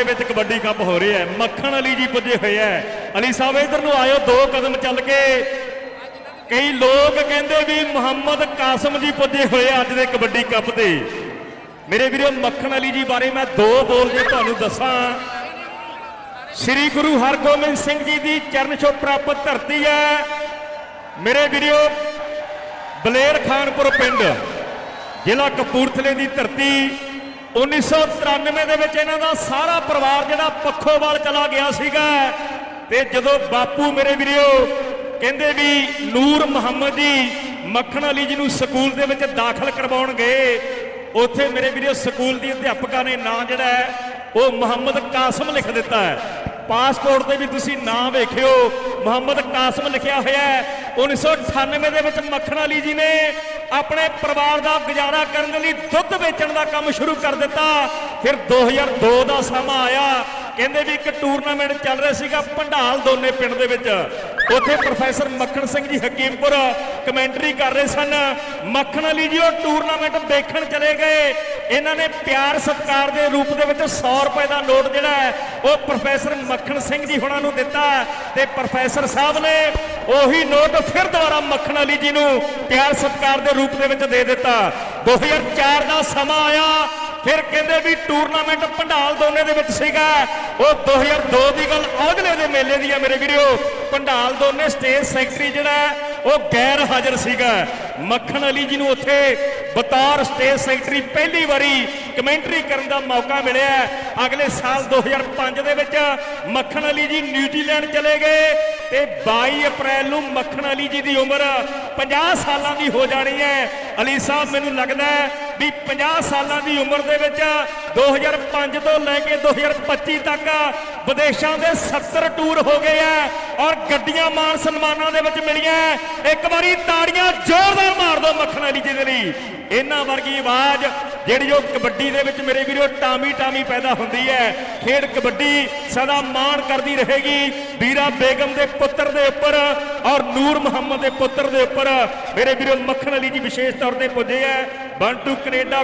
ਦੇ ਵਿੱਚ ਕਬੱਡੀ ਕੱਪ ਹੋ ਰਿਹਾ ਹੈ। ਮੱਖਣ ਅਲੀ ਜੀ ਪੁੱਜੇ ਹੋਏ ਹੈ। ਅਲੀ ਸਾਹਿਬ, ਇਧਰ ਨੂੰ ਆਇਓ, ਦੋ ਕਦਮ ਚੱਲ ਕੇ। ਕਈ ਲੋਕ ਕਹਿੰਦੇ ਵੀ ਮੁਹੰਮਦ ਕਾਸਮ ਜੀ ਪੁੱਜੇ ਹੋਏ ਅੱਜ ਦੇ ਕਬੱਡੀ ਕੱਪ ਤੇ। ਮੇਰੇ ਵੀਰੋ, ਮੱਖਣ ਅਲੀ ਜੀ ਬਾਰੇ ਮੈਂ ਦੋ ਬੋਲ ਜੇ ਤੁਹਾਨੂੰ ਦੱਸਾਂ। ਸ੍ਰੀ ਗੁਰੂ ਹਰਗੋਬਿੰਦ ਸਿੰਘ ਜੀ ਦੀ ਚਰਨ ਛੋਹ ਪ੍ਰਾਪਤ ਧਰਤੀ ਹੈ। ਮੇਰੇ ਵੀਰੋ, ਬਲੇਰ ਖਾਨਪੁਰ ਪਿੰਡ, ਜ਼ਿਲ੍ਹਾ ਕਪੂਰਥਲੇ ਦੀ ਧਰਤੀ। 1993 ਦੇ ਵਿੱਚ ਇਹਨਾਂ ਦਾ ਸਾਰਾ ਪਰਿਵਾਰ ਜਿਹੜਾ ਪੱਖੋਵਾਲ ਚਲਾ ਗਿਆ ਸੀਗਾ। ਤੇ ਜਦੋਂ ਬਾਪੂ ਮੇਰੇ ਵੀਰੋ ਕਹਿੰਦੇ ਵੀ ਨੂਰ ਮੁਹੰਮਦ ਜੀ ਮੱਖਣ ਅਲੀ ਜੀ ਨੂੰ ਸਕੂਲ ਦੇ ਵਿੱਚ ਦਾਖਲ ਕਰਵਾਉਣ ਗਏ, ਉੱਥੇ ਮੇਰੇ ਵੀਰਿਓ ਸਕੂਲ ਦੀ ਅਧਿਆਪਕਾ ਨੇ ਨਾਂ ਜਿਹੜਾ ਹੈ, ਉਹ ਮੁਹੰਮਦ ਕਾਸਮ ਲਿਖ ਦਿੱਤਾ ਹੈ। ਪਾਸਪੋਰਟ ਤੇ ਵੀ ਤੁਸੀਂ ਨਾਂ ਵੇਖਿਓ, ਮੁਹੰਮਦ ਕਾਸਮ ਲਿਖਿਆ ਹੋਇਆ ਹੈ। 1998 ਦੇ ਵਿੱਚ ਮੱਖਣ ਅਲੀ ਜੀ ਨੇ ਆਪਣੇ ਪਰਿਵਾਰ ਦਾ ਗੁਜ਼ਾਰਾ ਕਰਨ ਦੇ ਲਈ ਦੁੱਧ ਵੇਚਣ ਦਾ ਕੰਮ ਸ਼ੁਰੂ ਕਰ ਦਿੱਤਾ। ਫਿਰ 2002 ਦਾ ਸਮਾਂ ਆਇਆ। ਕਹਿੰਦੇ ਵੀ ਇੱਕ ਟੂਰਨਾਮੈਂਟ ਚੱਲ ਰਿਹਾ ਸੀਗਾ ਭੰਡਾਲ ਦੋਨੇ ਪਿੰਡ ਦੇ ਵਿੱਚ। ਉੱਥੇ ਪ੍ਰੋਫੈਸਰ ਮੱਖਣ ਸਿੰਘ ਜੀ ਹਕੀਮਪੁਰ ਕਮੈਂਟਰੀ ਕਰ ਰਹੇ ਸਨ। ਮੱਖਣ ਅਲੀ ਜੀ ਉਹ ਟੂਰਨਾਮੈਂਟ ਦੇਖਣ ਚਲੇ ਗਏ। ਇਹਨਾਂ ਨੇ ਪਿਆਰ ਸਤਿਕਾਰ ਦੇ ਰੂਪ ਦੇ ਵਿੱਚ 100 ਰੁਪਏ ਦਾ ਨੋਟ ਜਿਹੜਾ ਹੈ, ਉਹ ਪ੍ਰੋਫੈਸਰ ਮੱਖਣ ਸਿੰਘ ਜੀ ਹੁਣਾਂ ਨੂੰ ਦਿੱਤਾ। ਤੇ ਪ੍ਰੋਫੈਸਰ ਸਾਹਿਬ ਨੇ ਉਹੀ ਨੋਟ ਫਿਰ ਦੁਬਾਰਾ ਮੱਖਣ ਅਲੀ ਜੀ ਨੂੰ ਪਿਆਰ ਸਤਿਕਾਰ ਦੇ ਰੂਪ ਦੇ ਵਿੱਚ ਦੇ ਦਿੱਤਾ। 2004 ਦਾ ਸਮਾਂ ਆਇਆ, ਫਿਰ ਕਹਿੰਦੇ ਵੀ ਟੂਰਨਾਮੈਂਟ ਭੰਡਾਲ ਦੋਨੇ ਦੇ ਵਿੱਚ ਸੀਗਾ। ਉਹ 2002 ਦੀ ਗੱਲ ਔਜਲੇ ਦੇ ਮੇਲੇ ਦੀ ਆ ਮੇਰੇ ਵੀਰੋ। ਭੰਡਾਲ ਦੋਨੇ ਸਟੇਜ ਸੈਕਟਰੀ ਜਿਹੜਾ ਉਹ ਗੈਰ ਹਾਜ਼ਰ ਸੀਗਾ। ਮੱਖਣ ਅਲੀ ਜੀ ਨੂੰ ਉੱਥੇ ਬਤੌਰ ਸਟੇਜ ਸੈਕਟਰੀ ਪਹਿਲੀ ਵਾਰੀ ਕਮੈਂਟਰੀ ਕਰਨ ਦਾ ਮੌਕਾ ਮਿਲਿਆ। ਅਗਲੇ ਸਾਲ 2005 ਦੇ ਵਿੱਚ ਮੱਖਣ ਅਲੀ ਜੀ ਨਿਊਜ਼ੀਲੈਂਡ ਚਲੇ ਗਏ। ਤੇ 22 ਅਪ੍ਰੈਲ ਨੂੰ ਮੱਖਣ ਅਲੀ ਜੀ ਦੀ ਉਮਰ 50 ਸਾਲਾਂ ਦੀ ਹੋ ਜਾਣੀ ਹੈ। ਅਲੀ ਸਾਹਿਬ, ਮੈਨੂੰ ਲੱਗਦਾ ਹੈ ਵੀ 50 ਸਾਲਾਂ ਦੀ ਉਮਰ ਦੇ ਵਿੱਚ 2005 ਤੋਂ ਲੈ ਕੇ 2025 ਤੱਕ ਵਿਦੇਸ਼ਾਂ ਦੇ 70 ਟੂਰ ਹੋ ਗਏ ਆ ਔਰ ਗੱਡੀਆਂ ਮਾਨ ਸਨਮਾਨਾਂ ਦੇ ਵਿੱਚ ਮਿਲੀਆਂ ਇੱਕ ਵਾਰੀ ਤਾੜੀਆਂ ਜ਼ੋਰਦਾਰ ਮੱਖਣ ਅਲੀ ਜੀ ਲਈ। ਇਹਨਾਂ ਵਰਗੀ ਆਵਾਜ਼ ਜਿਹੜੀ ਉਹ ਕਬੱਡੀ ਦੇ ਵਿੱਚ ਮੇਰੇ ਵੀਰੋ ਟਾਮੀ ਟਾਮੀ ਪੈਦਾ ਹੁੰਦੀ ਹੈ। ਖੇਡ ਕਬੱਡੀ ਸਦਾ ਮਾਣ ਕਰਦੀ ਰਹੇਗੀ। ਵੀਰਾ ਬੇਗਮ ਦੇ ਪੁੱਤਰ ਦੇ ਉੱਪਰ ਔਰ ਨੂਰ ਮੁਹੰਮਦ ਦੇ ਪੁੱਤਰ ਦੇ ਉੱਪਰ ਮੇਰੇ ਵੀਰੋ ਮੱਖਣ ਅਲੀ ਜੀ ਵਿਸ਼ੇਸ਼ ਤੌਰ ਤੇ ਪੁੱਜੇ ਹੈ। ਬੰਟੂ ਕੈਨੇਡਾ